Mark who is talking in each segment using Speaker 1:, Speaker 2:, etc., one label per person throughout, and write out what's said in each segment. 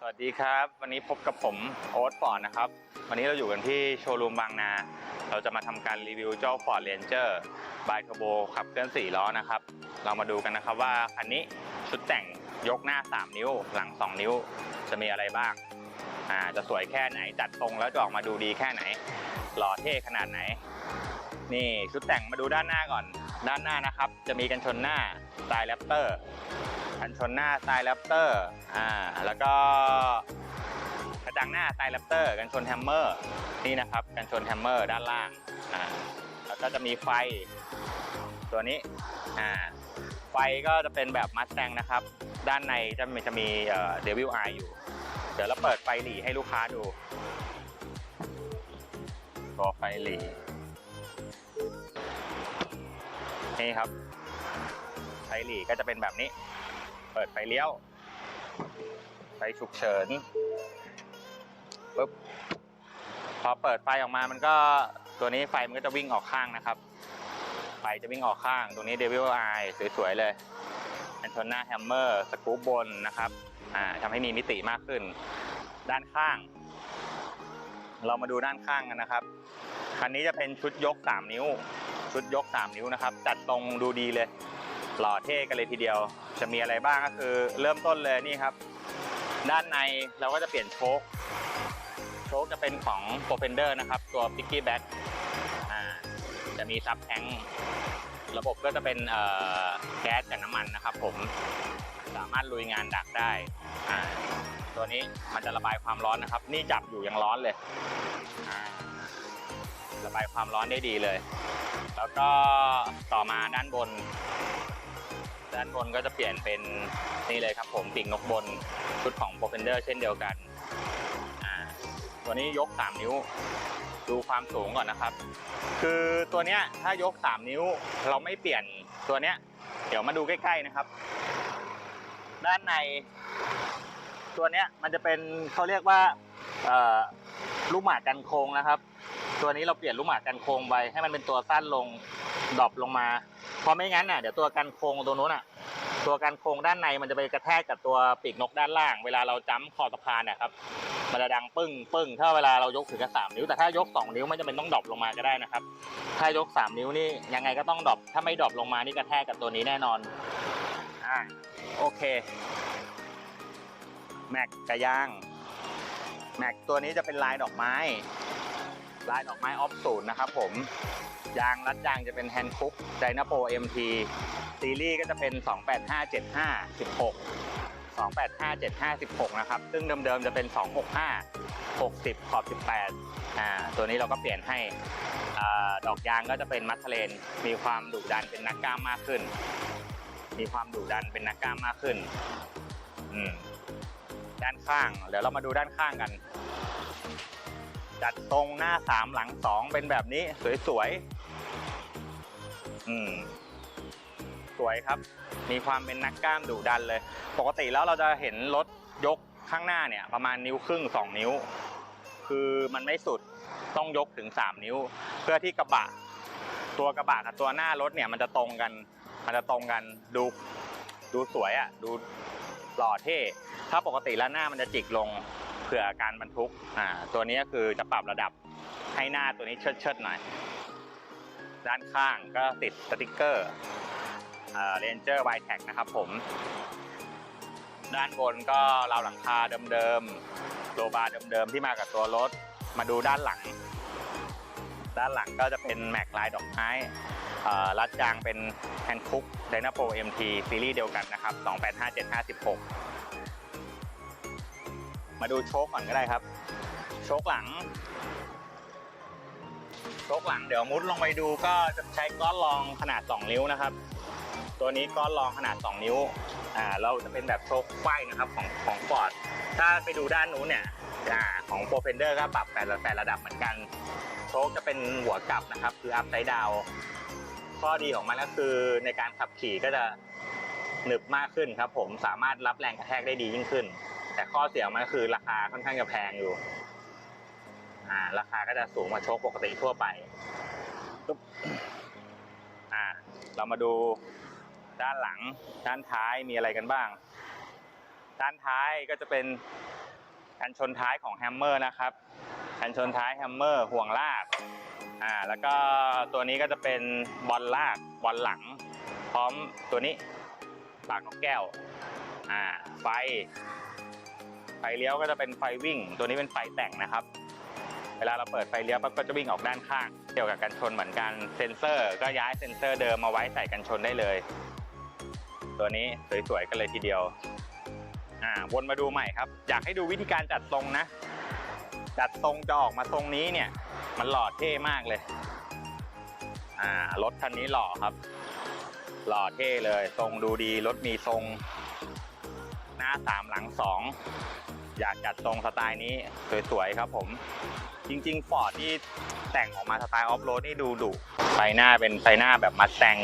Speaker 1: สวัสดีครับ วันนี้พบกับผมโอ๊ตฟอร์ดนะครับ วันนี้เราอยู่กันที่โชว์รูมบางนา เราจะมาทำการรีวิวเจ้า Ford Ranger by Turbo ขับเคลื่อน 4 ล้อนะครับ เรามาดูกันนะครับว่าคันนี้ชุดแต่งยกหน้า 3 นิ้ว หลัง 2 นิ้วจะมีอะไรบ้างอ่าจะสวยแค่ไหนจัดทรงแล้วจะออกมาดูดีแค่ไหน หล่อเท่ขนาดไหน นี่ชุดแต่งมาดูด้านหน้าก่อน ด้านหน้านะครับ จะมีกันชนหน้าสไตล์แรปเตอร์ กันชนหน้าสไตล์แรปเตอร์อ่าแล้วก็กระจังหน้าสไตล์แรปเตอร์กันชนแฮมเมอร์นี่นะครับกันชนแฮมเมอร์ด้านล่างอ่าแล้วก็จะมีไฟตัวนี้อ่าไฟก็จะเป็นแบบมัสแตงนะครับ ด้านในจะมีจะมีเอ่อเดวิลไออยู่ เดี๋ยวเราเปิดไฟหลีให้ลูกค้าดูตัวไฟหลีนี่ครับไฟหลีก็จะเป็นแบบนี้ ปิดไฟเลี้ยว ไฟฉุกเฉินปุ๊บพอเปิดไฟออกมามันก็ตัวนี้ไฟมันก็จะวิ่งออกข้างนะครับ ไฟจะวิ่งออกข้าง ตรงนี้เดวิลไอสวยๆเลยแอนโทนาแฮมเมอร์สกู๊ปบนนะครับอ่าทำให้มีมิติมากขึ้น ด้านข้าง เรามาดูด้านข้างกันนะครับ คันนี้จะเป็นชุดยก 3 นิ้ว ชุดยก 3 นิ้วนะครับ จัดตรงดูดีเลย หล่อเท่กันเลยทีเดียว จะมีอะไรบ้างก็คือ เริ่มต้นเลยนี่ครับ ด้านในเราก็จะเปลี่ยนโชคโชคจะเป็นของ p r o f e n d e r นะครับ ตัว Piggyback อ่าจะมีซับแทงระบบก็จะเป็นแก๊สกับน้ำมันนะครับ ผมสามารถลุยงานดักได้ตัวนี้มันจะระบายความร้อนนะครับ นี่จับอยู่ยังร้อนเลย ระบายความร้อนได้ดีเลย แล้วก็ต่อมาด้านบน ด้านบนก็จะเปลี่ยนเป็นนี่เลยครับผมปีกนกบนชุดของ p r o f e n d e r เช่นเดียวกันอ่าตัวนี้ยก 3 นิ้ว ดูความสูงก่อนนะครับ คือตัวเนี้ยถ้ายก 3 นิ้วเราไม่เปลี่ยนตัวเนี้ย เดี๋ยวมาดูใกล้ ๆนะครับ ด้านใน ตัวเนี้ยมันจะเป็นเขาเรียกว่าลูกหมากกันโค้งนะครับ ตัวนี้เราเปลี่ยนลูกหมากกันโค้งไปให้มันเป็นตัวสั้นลงดรอปลงมา เพราะไม่งั้นน่ะเดี๋ยวตัวกันโค้งตัวนู้นอะ ตัวกันโค้งด้านในมันจะไปกระแทกกับตัวปีกนกด้านล่าง เวลาเราจ้ำคอสะพานนะครับ มันจะดังปึ้งปึ้งถ้าเวลาเรายกถึงกับสามนิ้ว แต่ถ้ายกสองนิ้วไม่จำเป็นต้องดรอปลงมาก็ได้นะครับ ถ้ายกสามนิ้วนี่ยังไงก็ต้องดรอปถ้าไม่ดรอปลงมานี่กระแทกกับตัวนี้แน่นอน อ่า โอเค แม็กกระย่าง แม็กตัวนี้จะเป็นลายดอกไม้ ลายดอกไม้ออฟศูนนะครับผม ยางรัดยางจะเป็นแฮนด์คุกไดนาโป MT ซีรีส์ก็จะเป็น 285 75 16 285 75 16 นะครับ ซึ่งเดิมๆ จะเป็น 265 60 ขอบ 18 อ่า ตัวนี้เราก็เปลี่ยนให้อดอกยางก็จะเป็นมัสเลน มีความดุดันเป็นนักกล้ามมากขึ้น มีความดุดันเป็นนักกล้ามมากขึ้น อืม ด้านข้าง เดี๋ยวเรามาดูด้านข้างกัน จัดตรงหน้าสามหลังสองเป็นแบบนี้สวยๆ อืมสวยครับ มีความเป็นนักกล้ามดุดันเลย ปกติแล้วเราจะเห็นรถยกข้างหน้าเนี่ย ประมาณนิ้วครึ่งสองนิ้ว คือมันไม่สุดต้องยกถึงสามนิ้ว เพื่อที่กระบะ ตัวกระบะกับตัวหน้ารถเนี่ยมันจะตรงกัน มันจะตรงกันดูดูสวยอะ่ะดูหล่อเท่ ถ้าปกติแล้วหน้ามันจะจิกลงเผื่อการบรรทุกอ่าตัวนี้คือจะปรับระดับให้หน้าตัวนี้เชิดเชิดๆหน่อย ด้านข้างก็ติดสติกเกอร์เรนเจอร์ไวแท็กนะครับผม ด้านบนก็ราวหลังคาเดิมๆโลบาร์เดิมๆที่มากับตัวรถ มาดูด้านหลัง ด้านหลังก็จะเป็นแม็กลายดอกไม้รัดยางเป็นแฮนด์คุกไดนาโป MT ซีรีส์เดียวกันนะครับ 285756 มาดูโชคก่อนก็ได้ครับ โชคหลัง โชคหลังเดี๋ยวมุดลงไปดูก็จะใช้ก้อนรองขนาด 2 นิ้วนะครับ ตัวนี้ก้อนรองขนาด 2 นิ้วอ่าเราจะเป็นแบบโชคไขว้นะครับของของฟอร์ดถ้าไปดูด้านนู้นเนี่ยอ่าของโปรเฟนเดอร์ก็ปรับแต่ละแต่ระดับเหมือนกัน โชคจะเป็นหัวกลับนะครับ คืออัพไซด์ดาวข้อดีของมันก็คือในการขับขี่ก็จะหนึบมากขึ้นครับ ผมสามารถรับแรงกระแทกได้ดียิ่งขึ้น แต่ข้อเสียของมันก็คือราคาค่อนข้างจะแพงอยู่ อ่าราคาก็จะสูงกว่าโชคปกติทั่วไปปึ๊บอ่าเรามาดูด้านหลังด้านท้ายมีอะไรกันบ้าง ด้านท้ายก็จะเป็นกันชนท้ายของแฮมเมอร์นะครับกันชนท้ายแฮมเมอร์ห่วงลากอ่าแล้วก็ตัวนี้ก็จะเป็นบอลลากบอลหลัง พร้อมตัวนี้ปากนกแก้วอ่าไฟไฟเลี้ยวก็จะเป็นไฟวิ่ง ตัวนี้เป็นไฟแต่งนะครับ เวลาเราเปิดไฟเลี้ยวปั๊บก็จะวิ่งออกด้านข้าง เกี่ยวกับกันชนเหมือนกันเซ็นเซอร์ ก็ย้ายเซ็นเซอร์เดิมมาไว้ใส่กันชนได้เลย ตัวนี้สวยๆกันเลยทีเดียวอ่าวนมาดูใหม่ครับ อยากให้ดูวิธีการจัดทรงนะ จัดทรงจะออกมาทรงนี้เนี่ย มันหล่อเท่มากเลยอ่ารถคันนี้หล่อครับ หล่อเท่เลย ทรงดูดีรถมีทรง หน้าสามหลังสองอยากจัดทรงสไตล์นี้สวยๆครับผม จริงๆฟอร์ดที่แต่งออกมาสไตล์ออฟโรดนี่ดูดุไฟหน้าเป็นไฟหน้าแบบมัดแตง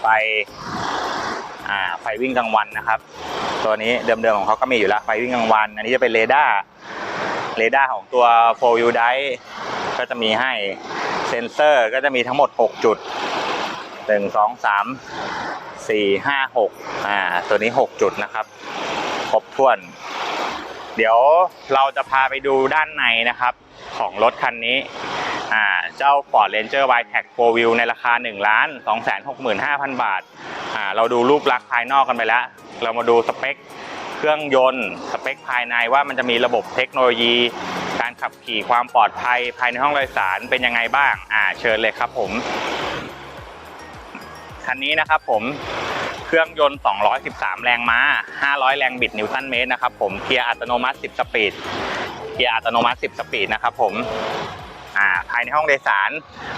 Speaker 1: ไฟอ่าไฟวิ่งกลางวันนะครับ ตัวนี้เดิมๆของเขาก็มีอยู่แล้วไฟวิ่งกลางวัน อันนี้จะเป็นเรดาร์เรดาร์ของตัว4 u d i ก็จะมีให้เซนเซอร์ก็จะมีทั้งหมด 6 จุด 1 2 3 4 5 6อ่าตัวนี้ 6 จุดนะครับ ครบถ้วน เดี๋ยวเราจะพาไปดูด้านในนะครับ ของรถคันนี้เจ้า Ford Ranger Y-Tech 4 Wheel ในราคา1ล้าน265,000 บาท เราดูรูปลักษณ์ภายนอกกันไปแล้ว เรามาดูสเปคเครื่องยนต์ สเปคภายในว่ามันจะมีระบบเทคโนโลยี การขับขี่ความปลอดภัยภายในห้องโดยสารเป็นยังไงบ้าง อ่าเชิญเลยครับผม คันนี้นะครับผมเครื่องยนต์ 213 แรงม้า 500 แรงบิดนิวตันเมตรนะครับผมเกียร์อัตโนมัติ 10 สปีดเกียร์อัตโนมัติ 10 สปีดนะครับผมภายในห้องโดยสาร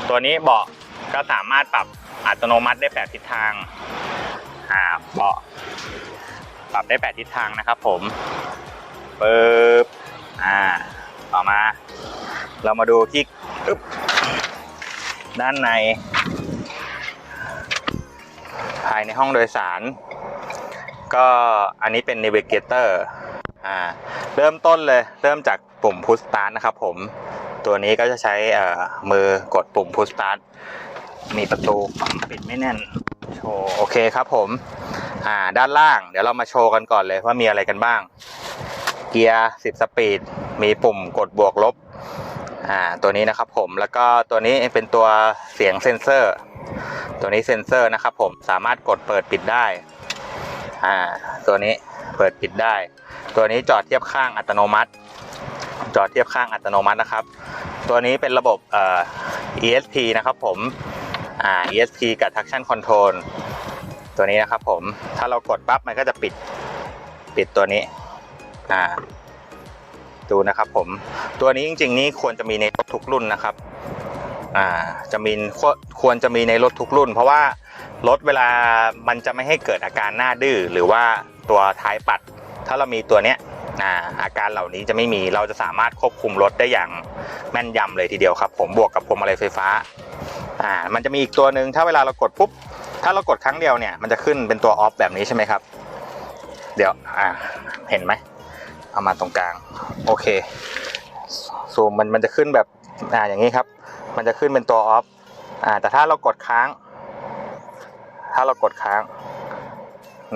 Speaker 1: ตัวนี้เบาะก็สามารถปรับอัตโนมัติได้ 8 ทิศทางเบาะปรับได้ 8 ทิศทางนะครับผมปึ๊บอ่าต่อมา เรามาดูที่ด้านใน ภายในห้องโดยสาร ก็อันนี้เป็น Navigator อ่าเริ่มต้นเลยเริ่มจากปุ่ม Push Start นะครับผมตัวนี้ก็จะใช้เอ่อมือกดปุ่ม Push Start มีประตูปิดไม่แน่นโชว์โอเคครับผมอ่าด้านล่างเดี๋ยวเรามาโชว์กันก่อนเลยว่ามีอะไรกันบ้าง เกียร์ 10 สปีด มีปุ่มกดบวกลบอ่าตัวนี้นะครับผมแล้วก็ตัวนี้เป็นตัวเสียงเซนเซอร์ ตัวนี้เซนเซอร์นะครับผมสามารถกดเปิดปิดได้ อ่า ตัวนี้เปิดปิดได้ ตัวนี้จอดเทียบข้างอัตโนมัติ จอดเทียบข้างอัตโนมัตินะครับ ตัวนี้เป็นระบบเอ่อ ESP นะครับผม อ่า ESP กับ traction control ตัวนี้นะครับผม ถ้าเรากดปั๊บมันก็จะปิด ปิดตัวนี้ อ่า ดูนะครับผม ตัวนี้จริงๆ นี่ควรจะมีในรถทุกรุ่นนะครับ อ่าจะมีควรจะมีในรถทุกรุ่น เพราะว่ารถเวลามันจะไม่ให้เกิดอาการหน้าดื้อหรือว่าตัวท้ายปัด ถ้าเรามีตัวเนี้ยอาอาการเหล่านี้จะไม่มีเราจะสามารถควบคุมรถได้อย่างแม่นยำเลยทีเดียวครับ ผมบวกกับพวงมาลัยไฟฟ้าอ่ามันจะมีอีกตัวหนึ่งถ้าเวลาเรากดปุ๊บถ้าเรากดครั้งเดียวเนี่ยมันจะขึ้นเป็นตัวออฟแบบนี้ใช่ไหมครับ เดี๋ยวอ่าเห็นไหมเอามาตรงกลาง โอเคซูมมันมันจะขึ้นแบบอ่าอย่างนี้ครับ มันจะขึ้นเป็นตัวออฟอ่าแต่ถ้าเรากดค้าง ถ้าเรากดค้าง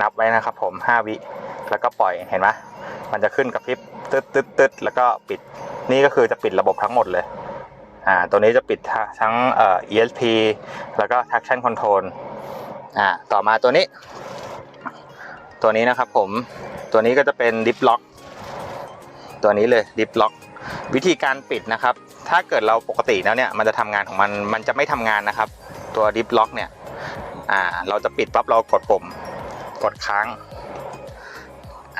Speaker 1: นับไว้นะครับผม 5 วิแล้วก็ปล่อยเห็นไหมมันจะขึ้นกับพริบตึ๊ดตึ๊ดตึ๊ดแล้วก็ปิดนี่ก็คือจะปิดระบบทั้งหมดเลยอ่าตัวนี้จะปิดทั้งเอ่อ ESP แล้วก็ traction control อ่าต่อมาตัวนี้ ตัวนี้นะครับผมตัวนี้ก็จะเป็น dip lock ตัวนี้เลย dip lock วิธีการปิดนะครับ ถ้าเกิดเราปกติแล้วเนี่ยมันจะทำงานของมันมันจะไม่ทำงานนะครับ ตัว dip lock เนี่ยอ่าเราจะปิดปั๊บเรากดปุ่มกดค้าง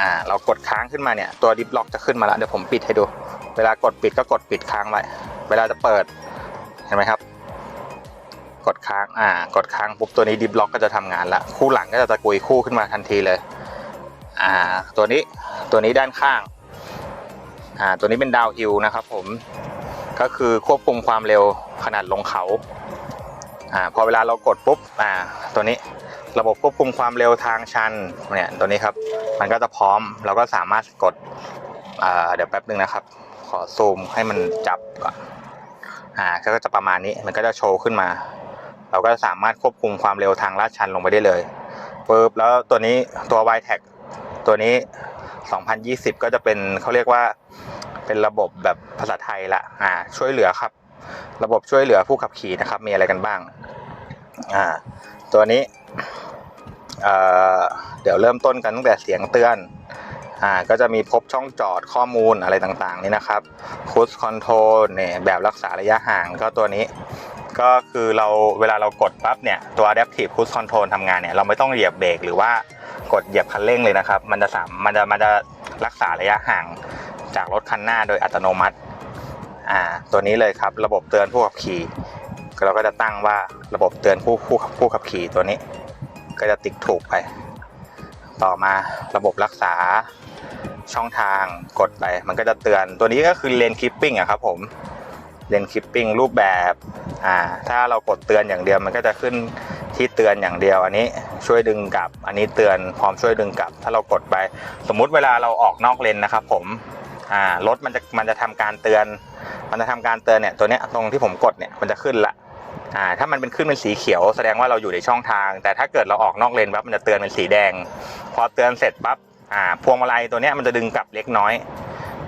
Speaker 1: อ่าเรากดค้างขึ้นมาเนี่ยตัว dip lock จะขึ้นมาแล้วเดี๋ยวผมปิดให้ดู เวลากดปิดก็กดปิดค้างไว้เวลาจะเปิดเห็นไหมครับ กดค้างอ่ากดค้างปุ๊บตัวนี้ดิฟล็อกก็จะทำงานละคู่หลังก็จะตะกุยคู่ขึ้นมาทันทีเลยอ่าตัวนี้ตัวนี้ด้านข้างอ่าตัวนี้เป็นดาวฮิลนะครับผม ก็คือควบคุมความเร็วขนาดลงเขาอ่าพอเวลาเรากดปุ๊บอ่าตัวนี้ระบบควบคุมความเร็วทางชันเนี่ยตัวนี้ครับมันก็จะพร้อมเราก็สามารถกดอ่าเดี๋ยวแป๊บนึงนะครับ ขอซูมให้มันจับก่อนอ่าก็จะประมาณนี้มันก็จะโชว์ขึ้นมา เราก็สามารถควบคุมความเร็วทางลาดชันลงไปได้เลยปึ๊บแล้วตัวนี้ตัว y t a g ตัวนี้ 2020 ก็จะเป็นเขาเรียกว่า เป็นระบบแบบภาษาไทยละอ่าช่วยเหลือครับ ระบบช่วยเหลือผู้ขับขี่นะครับ มีอะไรกันบ้างอ่าตัวนี้เอ่อเดี๋ยวเริ่มต้นกันตั้งแต่เสียงเตือนอ่าก็จะมีพบช่องจอดข้อมูลอะไรต่างๆ นี่นะครับคูสคอนโทรลเนี่ยแบบรักษาระยะห่างก็ตัวนี้ก็คือเราเวลาเรากดปั๊บเนี่ยตัว adaptive cruise control ทำงานเนี่ยเราไม่ต้องเหยียบเบรกหรือว่ากดเหยียบคันเร่งเลยนะครับ มันจะสามมันจะมันจะรักษาระยะห่าง จากรถคันหน้าโดยอัตโนมัติอ่าตัวนี้เลยครับระบบเตือนผู้ขับขี่เราก็จะตั้งว่าระบบเตือนผู้ผู้ผู้ขับขี่ตัวนี้ ก็จะติ๊กถูกไป ต่อมาระบบรักษาช่องทางกดไปมันก็จะเตือนตัวนี้ก็คือเลนคิปปิ้งอะครับผมเลนคิปปิ้งรูปแบบอ่าถ้าเรากดเตือนอย่างเดียวมันก็จะขึ้นที่เตือนอย่างเดียว อันนี้ช่วยดึงกลับ อันนี้เตือนพร้อมช่วยดึงกลับ ถ้าเรากดไป สมมุติเวลาเราออกนอกเลนนะครับผม อ่ารถมันจะมันจะทำการเตือน มันจะทำการเตือนเนี่ยตัวเนี้ยตรงที่ผมกดเนี่ยมันจะขึ้นละอ่าถ้ามันเป็นขึ้นเป็นสีเขียวแสดงว่าเราอยู่ในช่องทาง แต่ถ้าเกิดเราออกนอกเลนปั๊บมันจะเตือนเป็นสีแดง พอเตือนเสร็จปั๊บอ่าพวงมาลัยตัวเนี้ยมันจะดึงกลับเล็กน้อย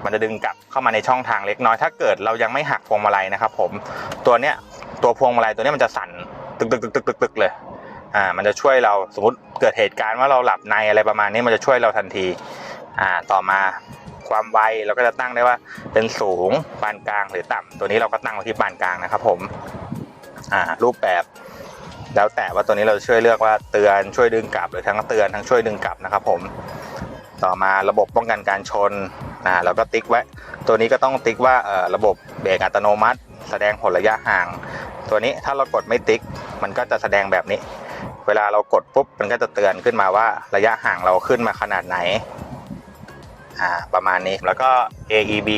Speaker 1: มันจะดึงกลับเข้ามาในช่องทางเล็กน้อย ถ้าเกิดเรายังไม่หักพวงมาลัยนะครับผมตัวเนี้ยตัวพวงมาลัยตัวเนี้ยมันจะสั่นตึกตึกตึกตึกตึกตึกเลยอ่ามันจะช่วยเราสมมติเกิดเหตุการณ์ว่าเราหลับในอะไรประมาณนี้มันจะช่วยเราทันทีอ่าต่อมา ความไวเราก็จะตั้งได้ว่าเป็นสูงปานกลางหรือต่ำตัวนี้เราก็ตั้งไว้ที่ปานกลางนะครับผมอ่ารูปแบบแล้วแต่ว่าตัวนี้เราช่วยเลือกว่าเตือนช่วยดึงกลับหรือทั้งเตือนทั้งช่วยดึงกลับนะครับผมต่อมาระบบป้องกันการชนอ่าเราก็ติ๊กไว้ ตัวนี้ก็ต้องติ๊กว่าเอ่อระบบเบรกอัตโนมัติ แสดงผลระยะห่าง ตัวนี้ถ้าเรากดไม่ติ๊ก มันก็จะแสดงแบบนี้ เวลาเรากดปุ๊บมันก็จะเตือนขึ้นมาว่าระยะห่างเราขึ้นมาขนาดไหน อ่าประมาณนี้แล้วก็ AEB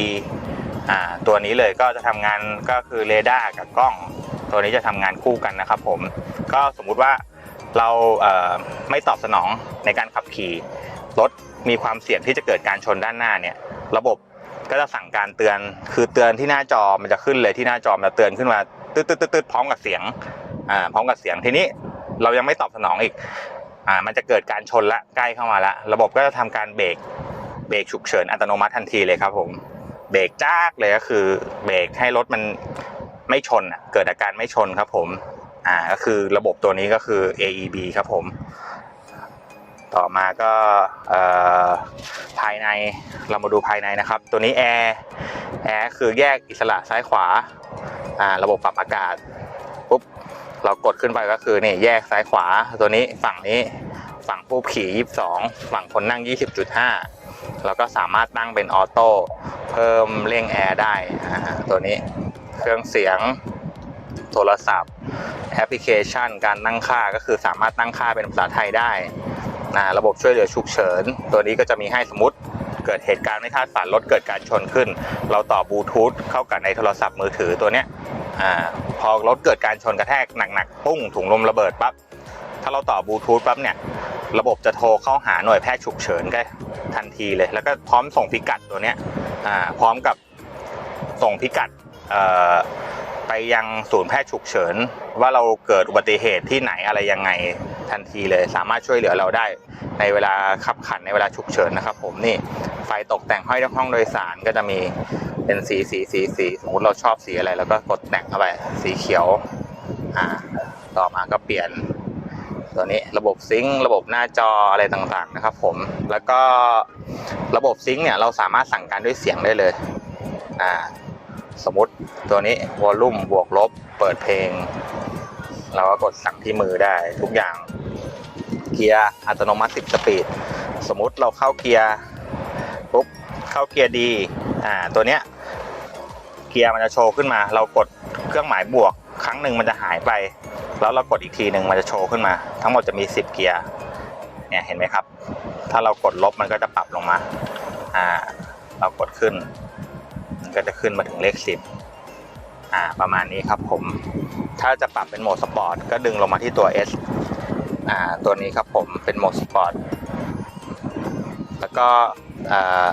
Speaker 1: อ่าตัวนี้เลยก็จะทำงานก็คือเรดาร์กับกล้อง ตัวนี้จะทำงานคู่กันนะครับผม ก็สมมุติว่าเราเอ่อไม่ตอบสนองในการขับขี่รถมีความเสี่ยงที่จะเกิดการชนด้านหน้าเนี่ย ระบบก็จะสั่งการเตือนคือเตือนที่หน้าจอมันจะขึ้นเลยที่หน้าจอมันจะเตือนขึ้นมาตึ๊ดตึ๊ดตึ๊ดตึ๊ดพร้อมกับเสียงอ่าพร้อมกับเสียงทีนี้เรายังไม่ตอบสนองอีกอ่ามันจะเกิดการชนละใกล้เข้ามาละระบบก็จะทำการเบรก เบรกฉุกเฉินอัตโนมัติทันทีเลยครับผมเบรกจ้ากเลยก็คือเบรกให้รถมันไม่ชนอะเกิดอาการไม่ชนครับผมอ่าก็คือระบบตัวนี้ก็คือ AEB ครับผม ต่อมาก็อ่อภายในเรามาดูภายในนะครับ ตัวนี้แอร์แอร์คือแยกอิสระซ้ายขวาอ่าระบบปรับอากาศปุ๊บเรากดขึ้นไปก็คือนี่แยกซ้ายขวาตัวนี้ฝั่งนี้ฝั่งผู้ขี่ 22 ฝั่งคนนั่ง 20.5 แล้วก็สามารถตั้งเป็นออโต้เพิ่มเร่งแอร์ได้ตัวนี้เครื่องเสียงโทรศัพท์แอปพลิเคชัน การตั้งค่าก็คือสามารถตั้งค่าเป็นภาษาไทยได้นะระบบช่วยเหลือฉุกเฉิน ตัวนี้ก็จะมีให้สมมติเกิดเหตุการณ์ไม่คาดฝันรถเกิดการชนขึ้น เราต่อบลูทูธเข้ากับในโทรศัพท์มือถือตัวเนี้ยอพอรถเกิดการชนกระแทกหนักๆปุ้งถุงลมระเบิดปั๊บถ้าเราต่อบลูทูธปั๊บเนี่ยระบบจะโทรเข้าหาหน่วยแพทย์ฉุกเฉินก็ ทันทีเลย แล้วก็พร้อมส่งพิกัดตัวเนี้ยพร้อมกับส่งพิกัดไปยังศูนย์แพทย์ฉุกเฉิน ว่าเราเกิดอุบัติเหตุที่ไหนอะไรยังไงทันทีเลย สามารถช่วยเหลือเราได้ในเวลาขับขันในเวลาฉุกเฉินนะครับ ผมนี่ไฟตกแต่งห้อยในห้องโดยสารก็จะมีเป็นสีสีสีสีสมมติเราชอบสีอะไร แล้วก็กดแต่งเข้าไปสีเขียวอ่าต่อมาก็เปลี่ยน ตัวนี้ระบบซิงค์ระบบหน้าจออะไรต่างๆนะครับผมแล้วก็ระบบซิงค์เนี่ยเราสามารถสั่งการด้วยเสียงได้เลยอ่าสมมติตัวนี้วอลลุ่มบวกลบเปิดเพลง เราก็กดสั่งที่มือได้ทุกอย่างเกียร์อัตโนมัติ10สปีดสมมติเราเข้าเกียร์ปุ๊บเข้าเกียร์ดีอ่าตัวเนี้ยเกียร์มันจะโชว์ขึ้นมา เรากดเครื่องหมายบวก ครั้งหนึ่งมันจะหายไป แล้วเรากดอีกทีหนึ่งมันจะโชว์ขึ้นมา ทั้งหมดจะมี 10 เกียร์เนี่ยเห็นไหมครับ ถ้าเรากดลบมันก็จะปรับลงมาอ่าเรากดขึ้น มันก็จะขึ้นมาถึงเลข 10อ่าประมาณนี้ครับผมถ้าจะปรับเป็นโหมดสปอร์ตก็ดึงลงมาที่ตัว S อ่าตัวนี้ครับผมเป็นโหมดสปอร์ตแล้วก็อ่า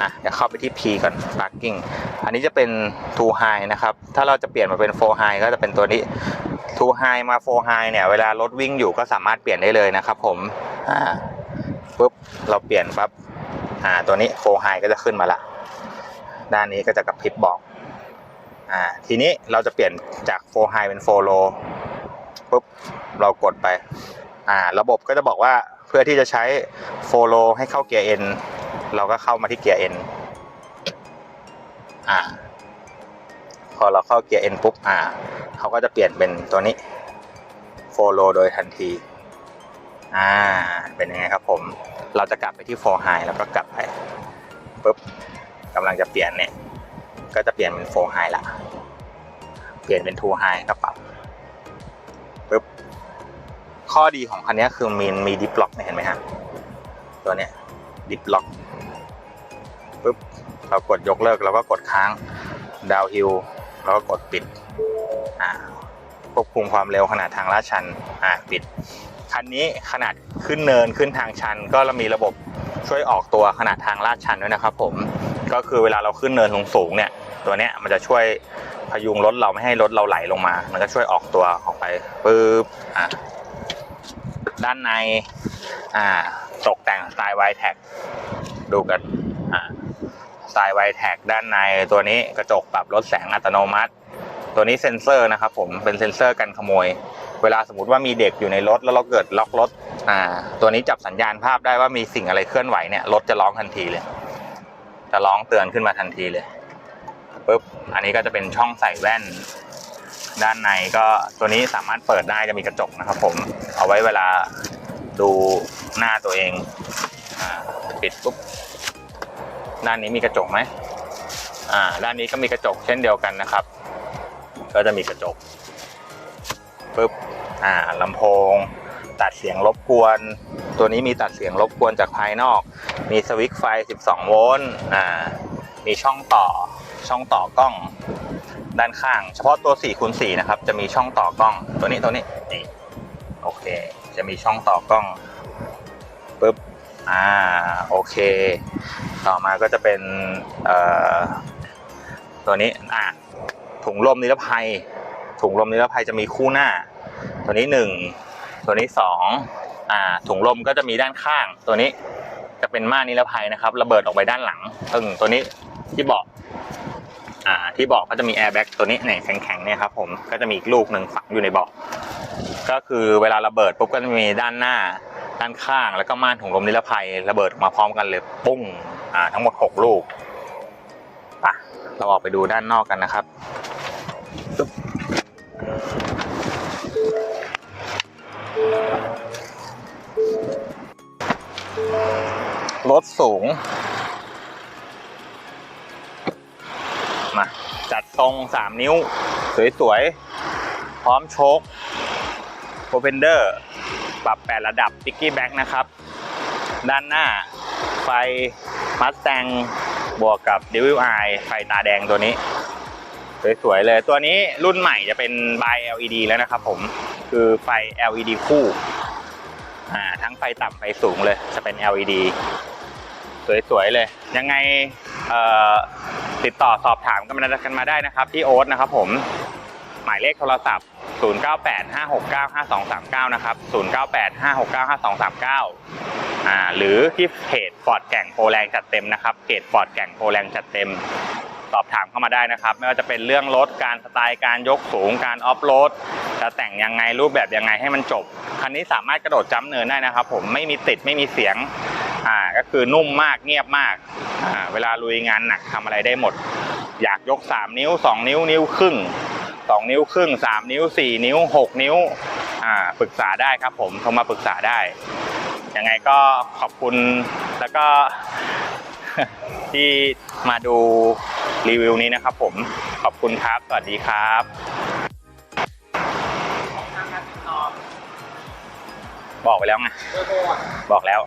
Speaker 1: อะเดี๋ยวเข้าไปที่ P ก่อน Parking อันนี้จะเป็น Two High นะครับ ถ้าเราจะเปลี่ยนมาเป็น Four High ก็จะเป็นตัวนี้ Two High มา Four High เนี่ยเวลารถวิ่งอยู่ก็สามารถเปลี่ยนได้เลยนะครับผมอ่าปุ๊บเราเปลี่ยนปั๊บอ่าตัวนี้โฟไฮก็จะขึ้นมาละด้านนี้ก็จะกระพริบบอกอ่าทีนี้เราจะเปลี่ยนจากโฟไฮเป็นโฟโลปุ๊บเรากดไปอ่าระบบก็จะบอกว่าเพื่อที่จะใช้โฟโลให้เข้าเกียร์ N เราก็เข้ามาที่เกียร์ N อ่า พอเราเข้าเกียร์ N ปุ๊บอ่าเขาก็จะเปลี่ยนเป็นตัวนี้โฟโลโดยทันที อ่า เป็นยังไงครับผม เราจะกลับไปที่โฟไฮแล้วก็กลับไปปุ๊บกำลังจะเปลี่ยนเนี่ย ก็จะเปลี่ยนเป็นโฟไฮละ เปลี่ยนเป็นทูไฮก็ปรับปุ๊บ ข้อดีของคันนี้คือมีมีดิฟล็อกเนี่ยเห็นไหมฮะ ตัวเนี้ยดิฟล็อกปุ๊บ เรากดยกเลิกเราก็กดค้างดาวฮิล เราก็กดปิดควบคุมความเร็วขนาดทางลาดชันปิด คันนี้ขนาดขึ้นเนินขึ้นทางชัน ก็เรามีระบบช่วยออกตัวขนาดทางลาดชันด้วยนะครับผมก็คือเวลาเราขึ้นเนินสูงๆเนี่ยตัวเนี้ยมันจะช่วยพยุงรถเราไม่ให้รถเราไหลลงมา มันก็ช่วยออกตัวออกไปปึ๊บอ่าด้านในอ่าตกแต่งสไตล์ไวแท็กดูกันอ่า สไตล์ไวแท็กด้านในตัวนี้กระจกปรับลดแสงอัตโนมัติ ตัวนี้เซ็นเซอร์นะครับผมเป็นเซ็นเซอร์กันขโมย เวลาสมมติว่ามีเด็กอยู่ในรถแล้วเราเกิดล็อกรถอ่าตัวนี้จับสัญญาณภาพได้ว่ามีสิ่งอะไรเคลื่อนไหวเนี่ยรถจะร้องทันทีเลย จะร้องเตือนขึ้นมาทันทีเลยปุ๊บอันนี้ก็จะเป็นช่องใส่แว่น ด้านในก็ตัวนี้สามารถเปิดได้จะมีกระจกนะครับผมเอาไว้เวลาดูหน้าตัวเองอ่าปิดปุ๊บ ด้านนี้มีกระจกไหมอ่าด้านนี้ก็มีกระจกเช่นเดียวกันนะครับ ก็จะมีกระจกปุ๊บอ่าลำโพง ตัดเสียงรบกวน ตัวนี้มีตัดเสียงรบกวนจากภายนอก มีสวิตช์ไฟ 12 โวลต์อ่ามีช่องต่อช่องต่อกล้องด้านข้าง เฉพาะตัว4คูณ4นะครับ จะมีช่องต่อกล้องตัวนี้ตัวนี้นี่โอเค จะมีช่องต่อกล้องปุ๊บอ่าโอเค ต่อมาก็จะเป็นตัวนี้อะถุงลมนิรภัย ถุงลมนิรภัยจะมีคู่หน้า ตัวนี้หนึ่งตัวนี้สองอ่าถุงลมก็จะมีด้านข้าง ตัวนี้จะเป็นม่านนิรภัยนะครับระเบิดออกไปด้านหลังตึงตัวนี้ที่เบาะอ่าที่เบาะก็จะมีแอร์แบ็กตัวนี้เนี่ยแข็งๆเนี่ยครับผมก็จะมีอีกลูกหนึ่งฝังอยู่ในเบาะก็คือเวลาระเบิดปุ๊บก็จะมีด้านหน้าด้านข้างแล้วก็ม่านถุงลมนิรภัยระเบิดออกมาพร้อมกันเลยปุ้ง อ่าทั้งหมดหกลูกปะเราออกไปดูด้านนอกกันนะครับรถสูง มา จัดทรง 3 นิ้ว สวย ๆ พร้อมโชคโ o เพนเดอร์ ปรับ 8 ระดับ ติ๊กกี้แบ็กนะครับ ด้านหน้าไฟ มัสแตงบวกกับ Devil Eye ไฟตาแดงตัวนี้ สวยๆเลยตัวนี้รุ่นใหม่จะเป็น by LED แล้วนะครับผม คือไฟ LED คู่อ่าทั้งไฟต่ำไฟสูงเลยจะเป็น LED สวยๆเลย ยังไงติดต่อสอบถามกันมากันมาได้นะครับ ที่โอ๊ตนะครับผม หมายเลขโทรศัพท์ 0985695239 นะครับ 0985695239 อ่า หรือที่เพจฟอร์ดแก่งโปรแรงจัดเต็มนะครับ เพจฟอร์ดแก่งโปรแรงจัดเต็ม สอบถามเข้ามาได้นะครับ ไม่ว่าจะเป็นเรื่องรถ การสไตล์ การยกสูง การออฟโรด จะแต่งยังไง รูปแบบยังไงให้มันจบ คันนี้สามารถกระโดดจ้ำเนินได้นะครับ ผม ไม่มีติด ไม่มีเสียง อ่า ก็คือนุ่มมาก เงียบมาก อ่า เวลาลุยงานหนักทำอะไรได้หมด อยากยก 3 นิ้ว 2 นิ้ว นิ้วครึ่ง 2 นิ้วครึ่ง 3 นิ้ว 4 นิ้ว 6 นิ้วอ่าปรึกษาได้ครับผมโทรมาปรึกษาได้ยังไงก็ขอบคุณแล้วก็ที่มาดูรีวิวนี้นะครับผมขอบคุณครับ สวัสดีครับบอกไปแล้วไงบอกแล้ว